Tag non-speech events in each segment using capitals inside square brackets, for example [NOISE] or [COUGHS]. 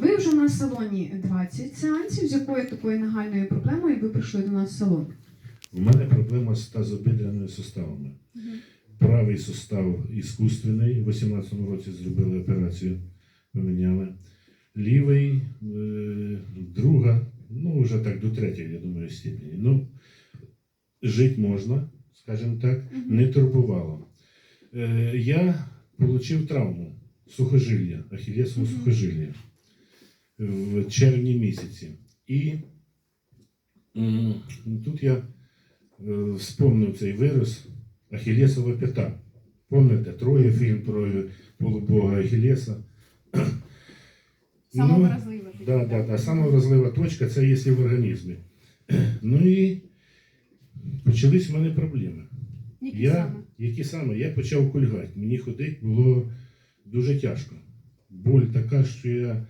Ви вже на салоні 20 сеансів. З якою такою нагальною проблемою ви прийшли до нас в салон? У мене проблема з тазобідряними суставами. Правий сустав іскусственний, в 18-му році зробили операцію, поміняли. Лівий, е, друга, ну вже так до третьої, я думаю, степені. Ну, жити можна, скажімо так, не турбувало. Е, я отримав травму сухожилля, ахілєсового Мгм. сухожилля в червні місяці. І тут я е, вспомнив цей вирус Ахілєсова п'ята. Пам'ятаєте, троє фільм про полубога Ахілєса. Саме Ну, Да, да, да. Сама вразлива точка це якщо в організмі. Ну і почались в мене проблеми. Які я, саме? Які саме? Я почав кульгати. Мені ходити було дуже тяжко. Боль така, що я, е,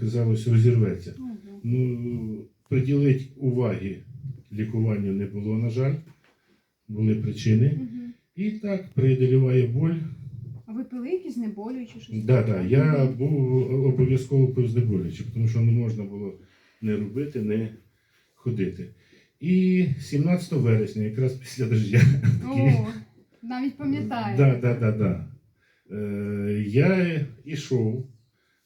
казалось, розірветься. Ого. Ну, приділити уваги лікуванню не було, на жаль. Були причини. Мгм. І так, преодоліває боль. А ви пили якісь знеболюючі щось? Да, да, я був обов'язково пив знеболюючи, тому що не можна було не робити, не ходити. І 17 вересня, якраз після дождя, О, навіть пам'ятаю. да, да, да, да. Е, я йшов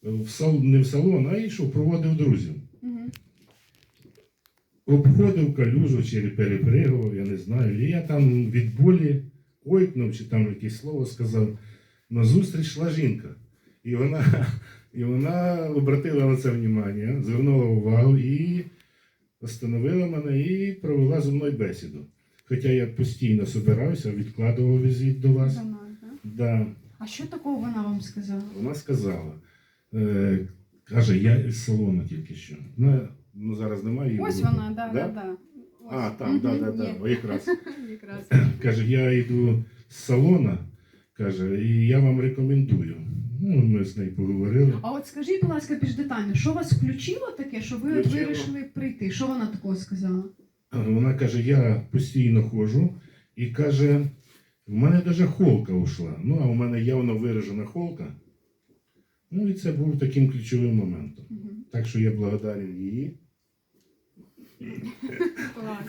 в сал, не в салон, а йшов, проводив друзів. Мгм. Обходив калюжу чи перепригував, я не знаю. І я там від болі ойкнув, чи там якесь слово сказав. Назустріч йшла жінка. І вона, [LAUGHS] і вона обратила на це внимання, звернула увагу і остановила мене і провела зі мною бесіду. Хоча я постійно собирався, відкладував візит до вас. До нас, да? Да. А що такого вона вам сказала? Вона сказала, е, каже, я із салону тільки що. Ну, ну зараз немає її. Ось вона, да, да, да. Ось. А, там, да, Мгм, да, да. є. О, якраз. [LAUGHS] Якраз. [COUGHS] Каже, я йду з салона, каже, і я вам рекомендую. Ну, ми з нею поговорили. А от скажіть, будь ласка, більш детально, що вас включило таке, що ви Включило. вирішили прийти? Що вона такого сказала? Вона каже, я постійно ходжу, і каже, в мене навіть холка ушла. Ну, а у мене явно виражена холка. Ну, і це був таким ключовим моментом. Мгм. Так що я благодарен Клас.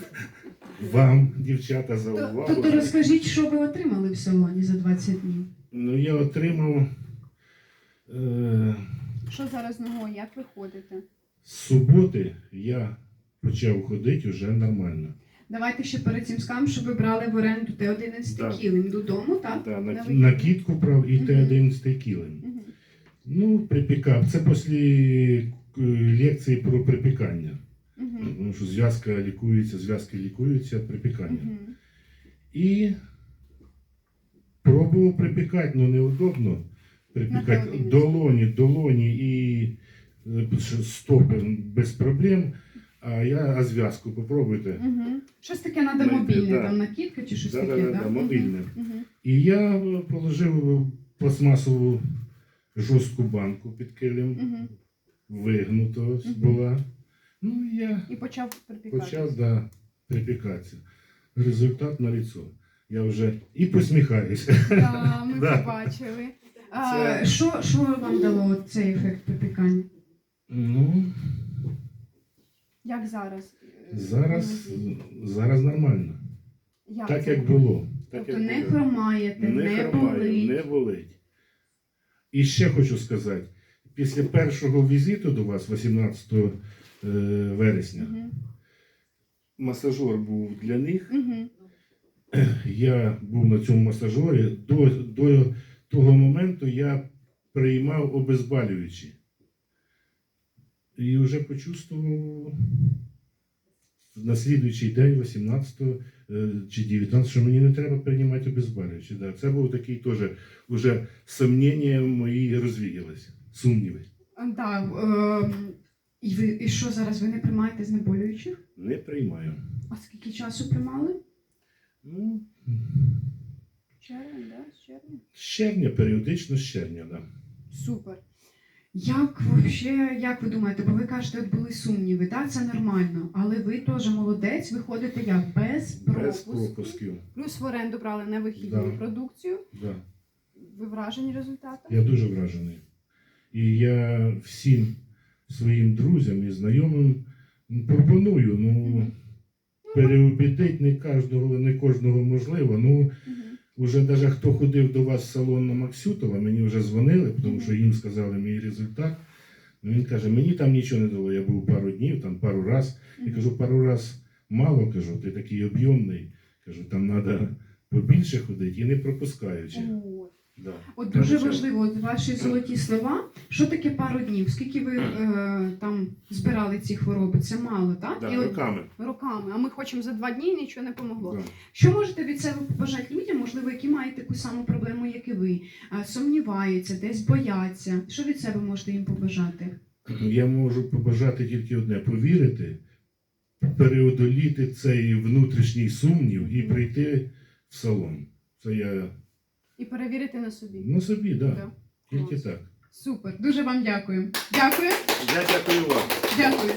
вам, дівчата, за увагу. то, то розкажіть, що ви отримали в салоні за 20 днів. Ну, я отримав е, Що зараз ногою? Як ви ходите? з суботи я почав ходити вже нормально. Давайте ще перед цим скажемо, що ви брали в оренду Т-11 Да. кілим додому, так? Да, На на, вихід. накидку брав і Мгм. Т-11 килим. Ну, припікав. Це після е, лекції про припікання. Мгм. Тому що зв'язка лікується, зв'язки лікуються припікання. Мгм. І пробував припікати, ну неудобно припікати долоні, долоні і е, стопи без проблем. А я а зв'язку попробуйте. Мгм. Щось таке треба мобільне, да. там накидка чи щось Да, таке, да, да, да, мобільне. Мгм. І я е, положив пластмасову жорстку банку під килим, Мгм. вигнута ось Мгм. була. Ну, і я І почав припікати. почав да, припікатися. Результат на ліцо. Я вже і посміхаюся. Да, ми [LAUGHS] Да. побачили. А, Це- Що, що вам дало цей ефект припікання? Ну, Як зараз? е, зараз, зараз нормально. Як Так це як було? Так, Тобто як не було. хромаєте, не, хромаю, болить. не болить. І ще хочу сказати: після першого візиту до вас, 18 е, вересня, Мгм. масажер був для них. Мгм. Я був на цьому масажорі. До, до того моменту я приймав обезболюючі. І вже почувствував на слідуючий день, 18 е, чи 19, що мені не треба приймати обезболюючі. Да. Це був такий теж уже сумніння мої розвіялися. Сумніви. Да, е, і, ви, і що зараз? Ви не приймаєте знеболюючих? Не приймаю. А скільки часу приймали? Ну, Червень, да? З червня? з червня, періодично з червня, да. Супер. Як вообще, як ви думаєте, бо ви кажете, от були сумніви, так, це нормально, але ви теж молодець, виходите як без Без пропуску. пропусків. Плюс в оренду брали невихідну Да. продукцію. Да. Ви вражені результатом? Я дуже вражений. І я всім своїм друзям і знайомим пропоную, ну, переубідити не кожного, не кожного можливо. Ну, Мгм. Уже навіть хто ходив до вас в салон на Максютова, мені вже дзвонили, тому що їм сказали мій результат. Ну, він каже, мені там нічого не дало. Я був пару днів, там пару раз. Я кажу, пару раз мало, кажу, ти такий об'ємний. Кажу, там треба побільше ходити і не пропускаючи. Да. От дуже важливо, от ваші золоті слова. Що таке пару днів? Скільки ви е, там збирали ці хвороби? Це мало, так? Да, І от руками. Руками. А ми хочемо за два дні і нічого не помогло. Да. що можете від себе побажати людям, можливо, які мають таку саму проблему, як і ви, е, сумніваються, десь бояться. Що від себе можете їм побажати? Я можу побажати тільки одне повірити, переодоліти цей внутрішній сумнів і прийти в салон. Це я І перевірити на собі. на собі, так. Да. Да. Тільки так. Супер, дуже вам дякую. Дякую, Я дякую вам. дякую.